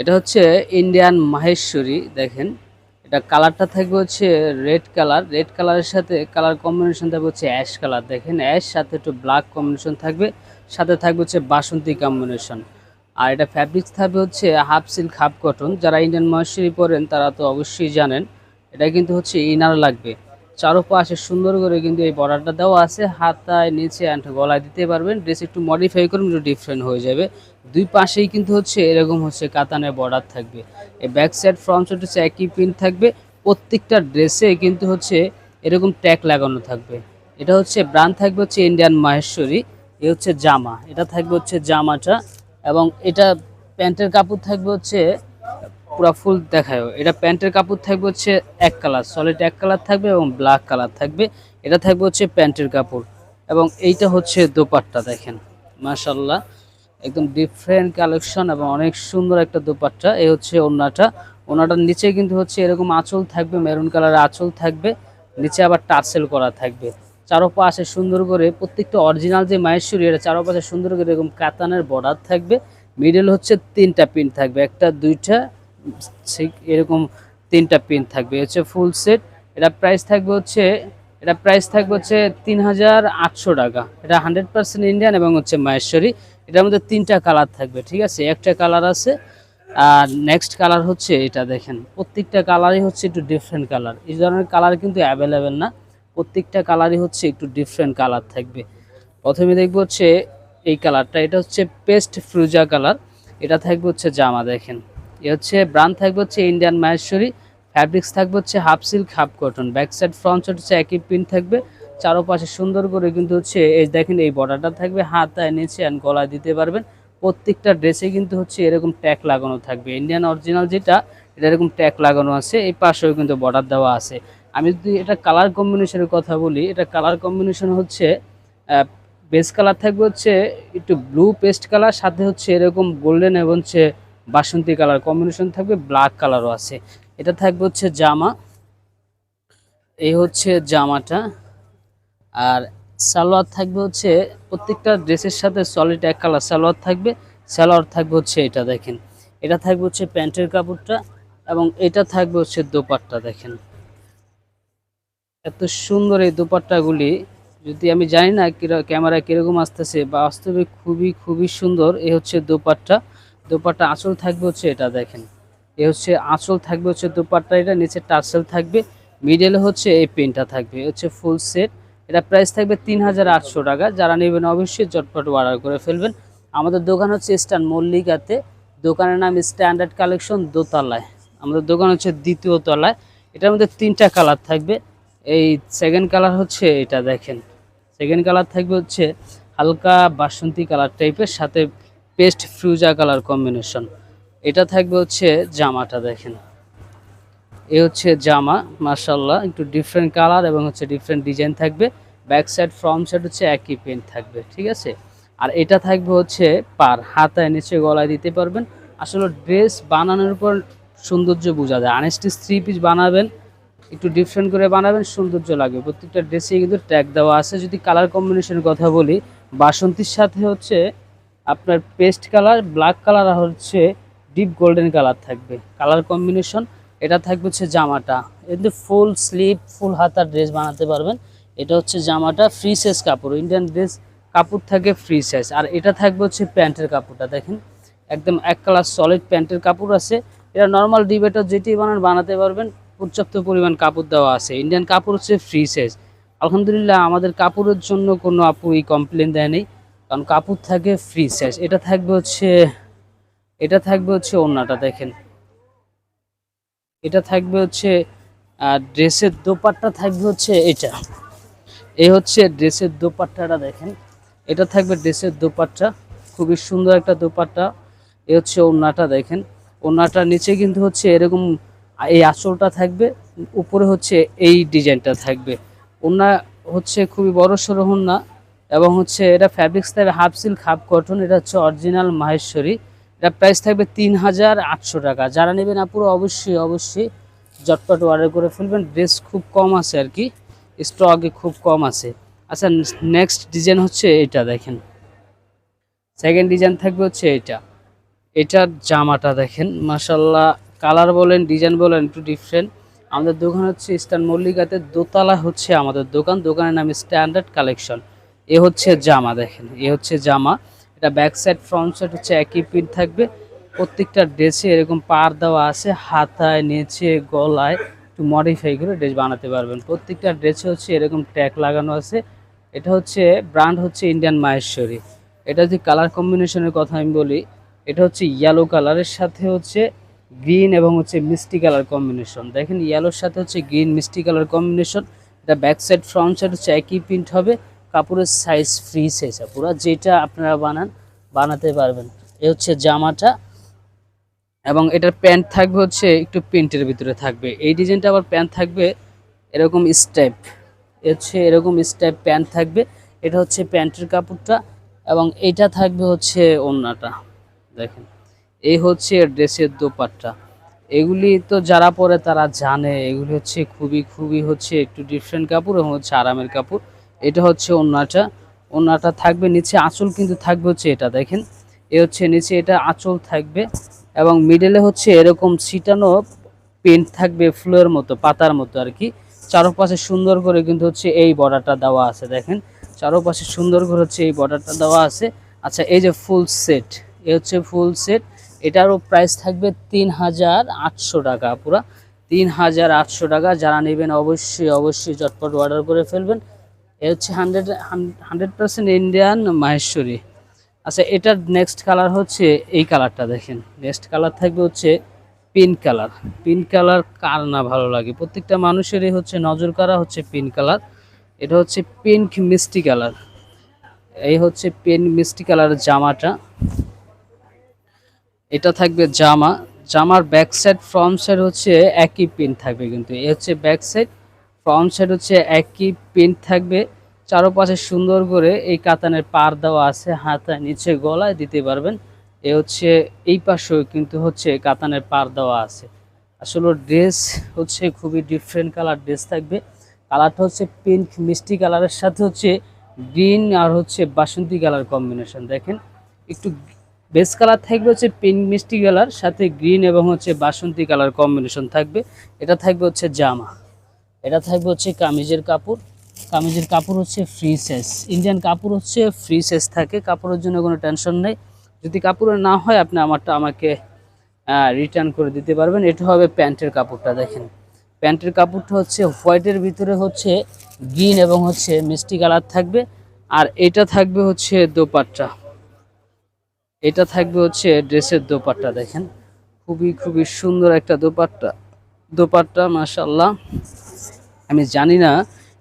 এটা হচ্ছে ইন্ডিয়ান মাহেশ্বরী দেখেন। এটা কালারটা থাকবে হচ্ছে রেড কালার রেড কালারের সাথে কালার কম্বিনেশন থাকবে হচ্ছে অ্যাশ কালার দেখেন অ্যাশ সাথে একটু ব্ল্যাক কম্বিনেশন থাকবে, সাথে থাকবে হচ্ছে বাসন্তী কম্বিনেশন আর এটা ফ্যাব্রিক্স থাকবে হচ্ছে হাফ সিল্ক হাফ কটন যারা ইন্ডিয়ান মহেশ্বরী পরেন, তারা তো অবশ্যই জানেন, এটা কিন্তু হচ্ছে ইনার লাগবে। চারোপাশে সুন্দর করে কিন্তু এই বর্ডারটা দেওয়া আছে। হাতায়, নিচে অ্যান্ড গলায় দিতে পারবেন। ড্রেস একটু মডিফাই করুন, একটু ডিফারেন্ট হয়ে যাবে। দুই পাশেই কিন্তু হচ্ছে এরকম হচ্ছে কাতানের বর্ডার থাকবে। এই ব্যাক সাইড ফ্রন্ট সাইড হচ্ছে একই প্রিন্ট থাকবে। প্রত্যেকটা ড্রেসে কিন্তু হচ্ছে এরকম ট্যাগ লাগানো থাকবে। এটা হচ্ছে ব্রান্ড থাকবে হচ্ছে ইন্ডিয়ান মাহেশ্বরী এ হচ্ছে জামা। এটা থাকবে হচ্ছে জামাটা। এবং এটা প্যান্টের কাপড় থাকবে হচ্ছে পুরা ফুল দেখায় এটা প্যান্টের কাপড় থাকবে হচ্ছে এক কালার সলিড এক কালার থাকবে এবং ব্ল্যাক কালার থাকবে। এটা থাকবে হচ্ছে প্যান্টের কাপড় এবং এইটা হচ্ছে দোপাট্টা, দেখেন। মাশাল্লাহ একদম ডিফারেন্ট কালেকশন এবং অনেক সুন্দর একটা দোপাট্টা। এই হচ্ছে ওড়নাটা। ওড়নাটার নিচে কিন্তু হচ্ছে এরকম আঁচল থাকবে মেরুন কালারের আঁচল থাকবে। নিচে আবার টার্সেল করা থাকবে। চারোপাশে সুন্দর করে প্রত্যেকটা অরিজিনাল যে মাহেশ্বরী, এটা চারোপাশে সুন্দর করে এরকম কাতানের বর্ডার থাকবে। মিডল হচ্ছে তিনটা পিন থাকবে, একটা, দুইটা ঠিক এরকম তিনটা পিন থাকবে। হচ্ছে ফুল সেট এটা প্রাইস থাকবে হচ্ছে, এটা প্রাইস থাকবে হচ্ছে তিন হাজার আটশো টাকা। এটা হান্ড্রেড পার্সেন্ট ইন্ডিয়ান এবং হচ্ছে মাহেশ্বরী এটার মধ্যে তিনটা কালার থাকবে, ঠিক আছে? একটা কালার আছে, আর নেক্সট কালার হচ্ছে এটা দেখেন। প্রত্যেকটা কালারই হচ্ছে একটু ডিফারেন্ট কালার এই ধরনের কালার কিন্তু অ্যাভেলেবেল না। প্রত্যেকটা কালারই হচ্ছে একটু ডিফারেন্ট কালার থাকবে। প্রথমে দেখব হচ্ছে এই কালারটা এটা হচ্ছে পেস্ট ফ্রুজা কালার এটা থাকবে হচ্ছে জামা, দেখেন। এ হচ্ছে ব্রান্ড থাকবে হচ্ছে ইন্ডিয়ান মাহেশ্বরী, ফ্যাব্রিক্স থাকবে হচ্ছে half silk, half cotton. Back side, front side হচ্ছে একই প্রিন্ট থাকবে। চারোপাশে সুন্দর করে কিন্তু হচ্ছে এই দেখেন এই বর্ডারটা থাকবে, হাতায় নিচে অ্যান্ড গলায় দিতে পারবেন। প্রত্যেকটা ড্রেসে কিন্তু হচ্ছে এরকম ট্যাগ লাগানো থাকবে। ইন্ডিয়ান অরিজিনাল যেটা, এটা এরকম ট্যাগ লাগানো আছে। এই পাশেও কিন্তু বর্ডার দেওয়া আছে। আমি যদি এটা কালার কম্বিনেশনের কথা বলি, এটা কালার কম্বিনেশন হচ্ছে বেস কালার থাকবে হচ্ছে একটু ব্লু পেস্ট কালার সাথে হচ্ছে এরকম গোল্ডেন এবং হচ্ছে বাসন্তী কালার কম্বিনেশন থাকবে ব্ল্যাক কালারও আছে। এটা থাকবে হচ্ছে জামা। এই হচ্ছে জামাটা। আর সালোয়ার থাকবে হচ্ছে প্রত্যেকটা ড্রেসের সাথে সলিড এক কালার সালোয়ার থাকবে। সালোয়ার থাকবে হচ্ছে এটা দেখেন। এটা থাকবে হচ্ছে প্যান্টের কাপড়টা এবং এটা থাকবে হচ্ছে দোপাট্টা দেখেন। এত সুন্দর এই দোপাট্টাগুলি। যদি আমি জানি না ক্যামেরা কীরকম আসতেছে বাস্তবে খুবই খুবই সুন্দর। এ হচ্ছে দোপাট্টা। দোপাট্টা আঁচল থাকবে হচ্ছে এটা দেখেন। এ হচ্ছে আঁচল থাকবে হচ্ছে দোপাট্টা, এটা নিচে টার্সেল থাকবে মিডলে হচ্ছে এই পেনটা থাকবে হচ্ছে ফুল সেট এটা প্রাইস থাকবে তিন হাজার আটশো টাকা, যারা নেবেন অবশ্যই চটপট অর্ডার করে ফেলবেন। আমাদের দোকান হচ্ছে স্টান মল্লিকাতে, দোকানের নাম স্ট্যান্ডার্ড কালেকশন দোতলায়। আমাদের দোকান হচ্ছে দ্বিতীয় তলায়। এটার মধ্যে তিনটা কালার থাকবে, এই সেকেন্ড কালার হচ্ছে এটা দেখেন। সেকেন্ড কালার থাকবে হচ্ছে হালকা বাসন্তী কালার টাইপের সাথে পেস্ট ফ্রুজা কালার কম্বিনেশন এটা থাকবে হচ্ছে জামাটা দেখেন। এ হচ্ছে জামা মার্শাল্লাহ একটু ডিফারেন্ট কালার এবং হচ্ছে ডিফারেন্ট ডিজাইন থাকবে। ব্যাক সাইড ফ্রন্ট সাইড হচ্ছে একই পেন্ট থাকবে, ঠিক আছে? আর এটা থাকবে হচ্ছে পার, হাতায় নিচে গলায় দিতে পারবেন। আসলে ড্রেস বানানোর উপর সৌন্দর্য বোঝা যায়। আনস্টিচ থ্রি পিস বানাবেন, একটু ডিফারেন্ট করে বানাবেন, সৌন্দর্য লাগবে। প্রত্যেকটা ড্রেসে কিন্তু ট্যাগ দেওয়া আছে। যদি কালার কম্বিনেশনের কথা বলি, বাসন্তীর সাথে হচ্ছে আপনার পেস্ট কালার, ব্ল্যাক কালার আর হচ্ছে ডিপ গোল্ডেন কালার থাকবে। কালার কম্বিনেশন, এটা থাকবে হচ্ছে জামাটা। এতে ফুল স্লিভ ফুল হাতার ড্রেস বানাতে পারবেন। এটা হচ্ছে জামাটা ফ্রি সাইজ কাপড় ইন্ডিয়ান ড্রেস কাপড় থাকে ফ্রি সাইজ আর এটা থাকবে হচ্ছে প্যান্টের কাপড়টা, দেখেন। একদম এক কালার সলিড প্যান্টের কাপড় আছে। এটা নর্মাল ডিবেটার যেটি বানান, বানাতে পারবেন। পর্যাপ্ত পরিমাণ কাপড় দেওয়া আছে। ইন্ডিয়ান কাপড় হচ্ছে ফ্রি সাইজ আলহামদুলিল্লাহ, আমাদের কাপড়ের জন্য কোনো আপু এই কমপ্লেন দেয়নি কারণ কাপড় থাকে ফ্রি সাইজ এটা থাকবে হচ্ছে, এটা থাকবে হচ্ছে ওড়নাটা, দেখেন। এটা থাকবে হচ্ছে ড্রেসের দোপাট্টা থাকবে হচ্ছে এটা। এই হচ্ছে ড্রেসের দোপাট্টাটা, দেখেন। এটা থাকবে ড্রেসের দোপাট্টা, খুবই সুন্দর একটা দোপাট্টা। এ হচ্ছে ওড়নাটা, দেখেন। ওড়নাটার নিচে কিন্তু হচ্ছে এরকম, এই আঁচলটা থাকবে, উপরে হচ্ছে এই ডিজাইনটা থাকবে। ওড়না হচ্ছে খুবই বড় সড়ো ওড়না এবং হচ্ছে এটা ফ্যাব্রিক্স থাকবে হাফ সিল্ক হাফ কটন এটা হচ্ছে অরিজিনাল মাহেশ্বরী। এটা প্রাইস থাকবে তিন হাজার আটশো টাকা। যারা নেবেন আপুরো অবশ্যই অবশ্যই জটপট অর্ডার করে ফেলবেন। ড্রেস খুব কম আছে আর কি স্টকে খুব কম আছে। আচ্ছা নেক্সট ডিজাইন হচ্ছে এটা দেখেন। সেকেন্ড ডিজাইন থাকবে হচ্ছে এটা। এটার জামাটা দেখেন মাসাল্লাহ কালার বলেন ডিজাইন বলেন, একটু ডিফারেন্ট আমাদের দোকান হচ্ছে ইস্টার্ন মল্লিকাতে, দোতলা হচ্ছে আমাদের দোকান। দোকানের নাম স্ট্যান্ডার্ড কালেকশন এ হচ্ছে জামা দেখেন, এ হচ্ছে জামা, এটা ব্যাক সাইড ফ্রন্ট সাইড হচ্ছে একই প্রিন্ট থাকবে। প্রত্যেকটা ড্রেসে এরকম পার দেওয়া আছে, হাতায়, নিচে, গলায়, একটু মডিফাই করে ড্রেস বানাতে পারবেন। প্রত্যেকটা ড্রেসে হচ্ছে এরকম ট্যাগ লাগানো আছে। এটা হচ্ছে ব্র্যান্ড হচ্ছে ইন্ডিয়ান মাহেশ্বরী এটা যদি কালার কম্বিনেশনের কথা আমি বলি, এটা হচ্ছে ইয়েলো কালারের সাথে হচ্ছে গ্রিন এবং হচ্ছে মিষ্টি কালার কম্বিনেশন দেখেন ইয়েলোর সাথে হচ্ছে গ্রিন মিষ্টি কালার কম্বিনেশন এটা ব্যাক সাইড ফ্রন্ট সাইড হচ্ছে একই প্রিন্ট হবে। কাপড়ের সাইজ ফ্রি সাইজ পুরো যেটা আপনারা বানান, বানাতে পারবেন। এ হচ্ছে জামাটা এবং এটার প্যান্ট থাকবে হচ্ছে একটু প্রিন্টের ভিতরে থাকবে। এই ডিজাইনটা আবার প্যান্ট থাকবে এরকম স্টেপ হচ্ছে এরকম স্টেপ প্যান্ট থাকবে। এটা হচ্ছে প্যান্টের কাপড়টা এবং এটা থাকবে হচ্ছে ওড়নাটা দেখেন, এই হচ্ছে ড্রেসের দোপাট্টা। এগুলি তো যারা পরে তারা জানে, এগুলি হচ্ছে খুবই খুবই হচ্ছে একটু ডিফারেন্ট কাপড় এবং হচ্ছে আরামের কাপড়। এটা হচ্ছে ওড়নাটা ওড়নাটা থাকবে নিচে, আঁচল কিন্তু থাকবে হচ্ছে এটা, দেখেন। এ হচ্ছে নিচে, এটা আঁচল থাকবে এবং মিডেলে হচ্ছে এরকম ছিটানো পেন্ট থাকবে ফুলের মতো, পাতার মতো আর কি। চারপাশে সুন্দর করে কিন্তু হচ্ছে এই বর্ডারটা দেওয়া আছে, দেখেন। চারপাশে সুন্দর করে হচ্ছে এই বর্ডারটা দেওয়া আছে। আচ্ছা এই যে ফুল সেট এ হচ্ছে ফুল সেট এটারও প্রাইস থাকবে তিন হাজার আটশো টাকা পুরা। তিন হাজার আটশো টাকা, যারা নেবেন অবশ্যই অবশ্যই চটপট অর্ডার করে ফেলবেন। এ হচ্ছে hundred hundred percent Indian Maheshwari. আচ্ছা এটার নেক্সট কালার হচ্ছে এই কালারটা, দেখেন। নেক্সট কালার থাকবে হচ্ছে পিঙ্ক কালার। পিঙ্ক কালার কার না ভালো লাগে? প্রত্যেকটা মানুষেরই হচ্ছে নজর কারা হচ্ছে পিঙ্ক কালার। এটা হচ্ছে পিঙ্ক মিষ্টি কালার। এই হচ্ছে পেন মিষ্টি কালারের জামাটা। এটা থাকবে জামা। জামার ব্যাক সাইড, ফ্রন্ট সাইড হচ্ছে একই পিন থাকবে কিন্তু। এ হচ্ছে ব্যাক সাইড ফ্রন্ট সাইড হচ্ছে একই পিন থাকবে। চারপাশে সুন্দর করে এই কাতানের পার দেওয়া আছে, হাতায় নিচে গলায় দিতে পারবেন। এ হচ্ছে, এই পাশেও কিন্তু হচ্ছে কাতানের পার দেওয়া আছে। আসলে ড্রেস হচ্ছে খুবই ডিফারেন্ট কালার ড্রেস থাকবে। কালারটা হচ্ছে পিঙ্ক মিষ্টি কালারের সাথে হচ্ছে গ্রিন আর হচ্ছে বাসন্তী কালার কম্বিনেশন দেখেন। একটু বেস কালার থাকবে হচ্ছে পিঙ্ক মিষ্টি কালার সাথে গ্রিন এবং হচ্ছে বাসন্তী কালার কম্বিনেশন থাকবে। এটা থাকবে হচ্ছে জামা। এটা থাকবে হচ্ছে কামিজের কাপড়। কামিজের কাপড় হচ্ছে ফ্রি সাইজ ইন্ডিয়ান কাপড় হচ্ছে ফ্রি সাইজ থাকে, কাপড়ের জন্য কোনো টেনশন নেই। যদি কাপড়ের না হয়, আপনি আমারটা আমাকে রিটার্ন করে দিতে পারবেন। এটা হবে প্যান্টের কাপড়টা, দেখেন। প্যান্টের কাপড়টা হচ্ছে হোয়াইটের ভিতরে হচ্ছে গ্রিন এবং হচ্ছে মিষ্টি কালার থাকবে। আর এটা থাকবে হচ্ছে দোপাট্টা। এটা থাকবে হচ্ছে ড্রেসের দোপাট্টা, দেখেন। খুবই খুবই সুন্দর একটা দোপাট্টা। দোপাট্টা মাশাল্লাহ আমি জানি না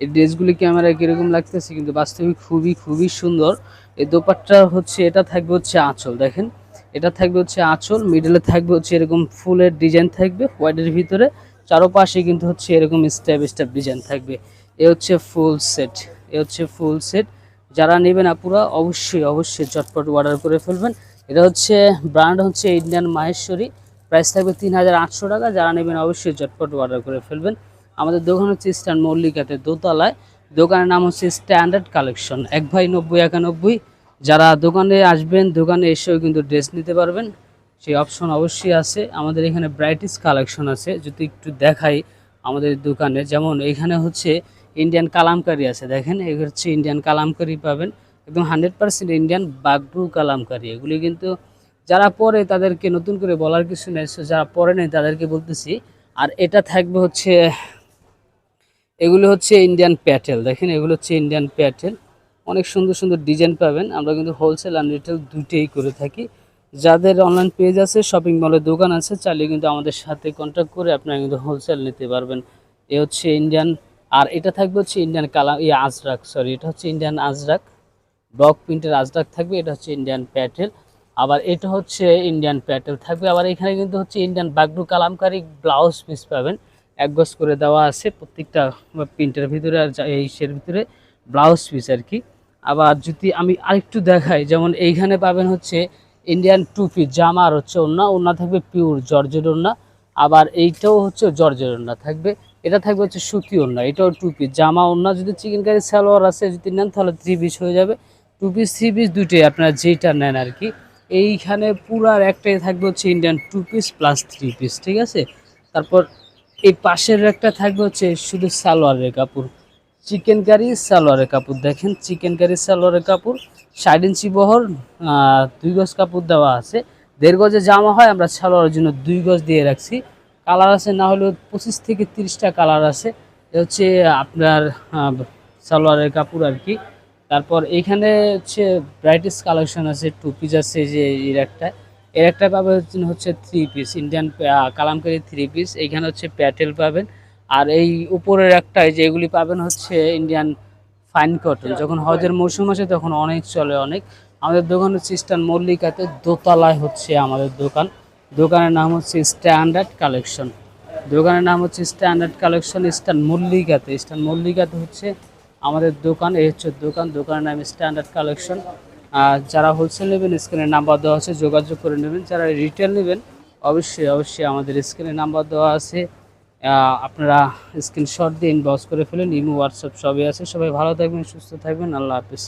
এই ড্রেসগুলি ক্যামেরায় কীরকম লাগতেছে, কিন্তু বাস্তবিক খুবই খুবই সুন্দর। এই দোপাট্টা হচ্ছে, এটা থাকবে হচ্ছে আঁচল, দেখেন। এটা থাকবে হচ্ছে আঁচল মিডলে থাকবে হচ্ছে এরকম ফুলের ডিজাইন থাকবে হোয়াইটের ভিতরে। চারোপাশে কিন্তু হচ্ছে এরকম স্টেপ স্টেপ ডিজাইন থাকবে। এ হচ্ছে ফুল সেট এ হচ্ছে ফুল সেট যারা নেবেন আপুরা, অবশ্যই অবশ্যই চটপট অর্ডার করে ফেলবেন। এটা হচ্ছে ব্র্যান্ড হচ্ছে ইন্ডিয়ান মাহেশ্বরী প্রাইস থাকবে তিন হাজার আটশো টাকা, যারা নেবেন অবশ্যই চটপট অর্ডার করে ফেলবেন। আমাদের দোকান হচ্ছে ইস্টার্ন মল্লিকাতে দোতলায়। দোকানের নাম হচ্ছে স্ট্যান্ডার্ড কালেকশন এক ভাই নব্বই একানব্বই। যারা দোকানে আসবেন, দোকানে এসেও কিন্তু ড্রেস নিতে পারবেন। সেই অপশন অবশ্যই আছে। আমাদের এখানে ব্রাইটিস কালেকশন আছে, যদি একটু দেখাই আমাদের দোকানে। যেমন এখানে হচ্ছে ইন্ডিয়ান কালামকারি আছে, দেখেন এগুলো হচ্ছে ইন্ডিয়ান কালামকারি পাবেন। একদম hundred percent Indian Bagru Kalamkari এগুলি কিন্তু যারা পরে তাদেরকে নতুন করে বলার কিছু নেই যারা পরে নেই তাদেরকে বলতেছি। আর এটা থাকবে হচ্ছে, এগুলো হচ্ছে ইন্ডিয়ান প্যাটেল দেখেন এগুলো হচ্ছে ইন্ডিয়ান প্যাটেল অনেক সুন্দর সুন্দর ডিজাইন পাবেন, আমরা কিন্তু হোলসেল আর রিটেল দুটেই করে থাকি। যাদের অনলাইন পেজ আছে শপিং মলের দোকান আছে, চাইলে কিন্তু আমাদের সাথে কন্ট্যাক্ট করে আপনারা কিন্তু হোলসেল নিতে পারবেন। এ হচ্ছে ইন্ডিয়ান আর এটা থাকবে হচ্ছে ইন্ডিয়ান কালাম ই আজরাক সরি এটা হচ্ছে ইন্ডিয়ান আজরাক। ব্লক প্রিন্টের আজরাক থাকবে, এটা হচ্ছে ইন্ডিয়ান প্যাটেল আবার এটা হচ্ছে ইন্ডিয়ান প্যাটেল থাকবে। আবার এখানে কিন্তু হচ্ছে Indian Bagru Kalamkari blouse piece পাবেন। এক গজ করে দেওয়া আছে প্রত্যেকটা প্রিন্টের ভিতরে আর যা- এই ইসের ভিতরে ব্লাউজ পিস আর কি। আবার যদি আমি আরেকটু দেখাই, যেমন এইখানে পাবেন হচ্ছে ইন্ডিয়ান টুপি, জামা আর হচ্ছে ওড়না। ওড়না থাকবে পিওর জর্জের ওড়না। আবার এইটাও হচ্ছে জর্জের ওড়না থাকবে। এটা থাকবে হচ্ছে সুতি ওড়না, এটাও টু পিস জামা, ওড়না যদি চিকেন কারি সালোয়ার আছে যদি নেন, তাহলে থ্রি পিস হয়ে যাবে। টু পিস থ্রি পিস দুটোই আপনারা যেটা নেন আর কি। এইখানে পুরার একটাই থাকবে হচ্ছে Indian two piece plus three piece ঠিক আছে? তারপর এই পাশের একটা থাকবে হচ্ছে শুধু সালোয়ারের কাপড়। চিকেন কারি সালোয়ারের কাপড়। দেখেন চিকেন কারি সালোয়ারের কাপড়, ষাট ইঞ্চি বহর দুই গজ কাপড় দেওয়া আছে। দেড় গজে জামা হয়, আমরা সালোয়ারের জন্য দুই গজ দিয়ে রাখছি। কালার আছে, না হলেও পঁচিশ থেকে তিরিশটা কালার আছে। এ হচ্ছে আপনার সালোয়ারের কাপড় আর কি। তারপর এইখানে হচ্ছে ব্রাইটিস কালেকশন আছে টু পিস আছে যে এর একটা। এর একটা পাবে হচ্ছে three piece Indian Kalamkari three piece এইখানে হচ্ছে প্যাটেল পাবেন। আর এই উপরের একটা এই যে এগুলি পাবেন হচ্ছে ইন্ডিয়ান ফাইন কটন যখন হজের মৌসুম আসে তখন অনেক চলে অনেক। আমাদের দোকান হচ্ছে ইস্টার্ন মল্লিকাতে, দোতলায় হচ্ছে আমাদের দোকান। দোকানের নাম হচ্ছে স্ট্যান্ডার্ড কালেকশন দোকানের নাম হচ্ছে স্ট্যান্ডার্ড কালেকশন ইস্টার্ন মল্লিকাতে। ইস্টার্ন মল্লিকাতে হচ্ছে আমাদের দোকান, এই হচ্ছে দোকান। দোকানের নাম স্ট্যান্ডার্ড কালেকশন যারা হোলসেল নেবেন স্ক্রিনের নাম্বার দেওয়া আছে, যোগাযোগ করে নেবেন। যারা রিটেল নেবেন, অবশ্যই অবশ্যই আমাদের স্ক্রিনে নাম্বার দেওয়া আছে। আপনারা স্ক্রিনশট দিয়ে ইনবক্স করে ফেলেন, ইমো হোয়াটসঅ্যাপ সবই আছে। সবাই ভালো থাকবেন, সুস্থ থাকবেন। আল্লাহ হাফিজ।